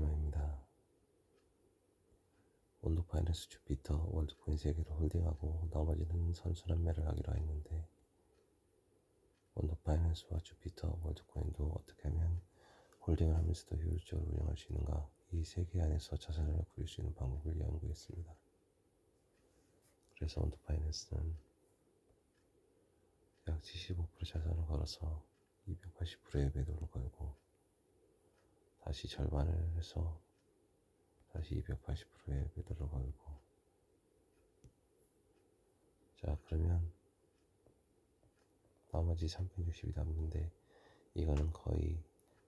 마지막입니다. 온도 파이낸스 주피터 월드코인 3개를 홀딩하고 나머지는 선순환 매를 하기로 했는데 온도 파이낸스와 주피터 월드코인도 어떻게 하면 홀딩을 하면서도 효율적으로 운영할 수 있는가 이 세 개 안에서 자산을 구릴 수 있는 방법을 연구했습니다. 그래서 온도 파이낸스는 약 75% 자산을 걸어서 280%의 매도를 걸고 다시 절반을 해서 다시 280%의 매도를 걸고 자 그러면 나머지 360이 남는데 이거는 거의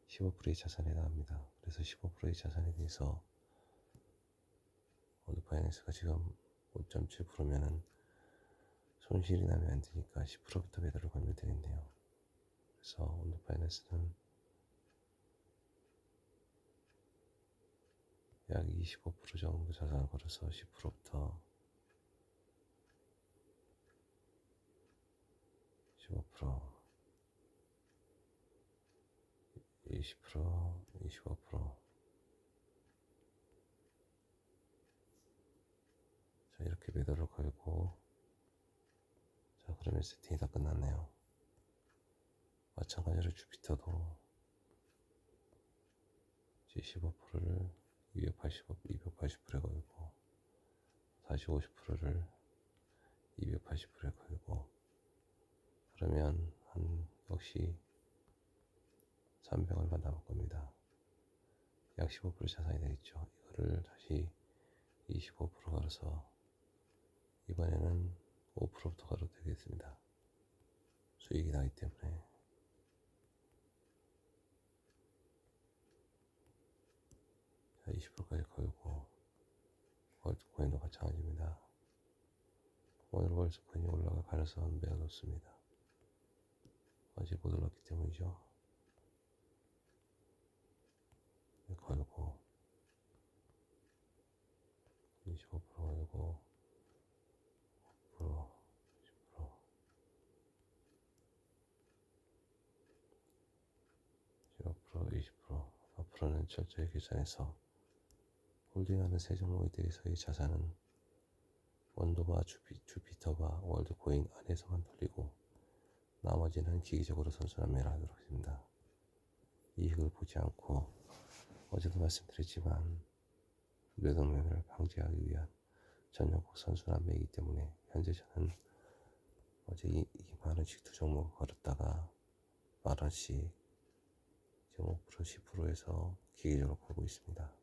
15%의 자산에 해당합니다. 그래서 15%의 자산에 대해서 원드 파이낸스가 지금 5.7%면은 손실이 나면 안 되니까 10%부터 매도를 걸면 되겠네요. 그래서 원드 파이낸스는 약 25% 정도 자산을 걸어서 10%부터 15% 20% 25% 자, 이렇게 매도를 걸고 자, 그러면 세팅이 다 끝났네요. 마찬가지로 주피터도 이제 15%를 285, 280%에 걸고 다시 50%를 280%에 걸고 그러면 한 역시 300 얼마 남을 겁니다. 약 15% 자산이 되겠죠. 이거를 다시 25% 걸어서 이번에는 5%부터 걸어도 되겠습니다. 수익이 나기 때문에 자, 20%까지 걸고 월드코인도 마찬가지입니다. 오늘 월드코인이 올라갈 가능성은 매우 높습니다. 어제 못 올랐기 때문이죠. 네, 걸고 25% 걸고 5% 10% 15% 20% 앞으로는 철저히 계산해서 홀딩하는 세 종목에 대해서의 자산은 원도바 주피, 주피터바 월드코인 안에서만 돌리고 나머지는 기기적으로 선순환매를 하도록 하겠습니다. 이익을 보지 않고 어제도 말씀드렸지만 뇌동매매를 방지하기 위한 전용국 선순환 매이기 때문에 현재 저는 어제 2만 원씩 두 종목 걸었다가 만 원씩 지금 5% 10%에서 기계적으로 걸고 있습니다.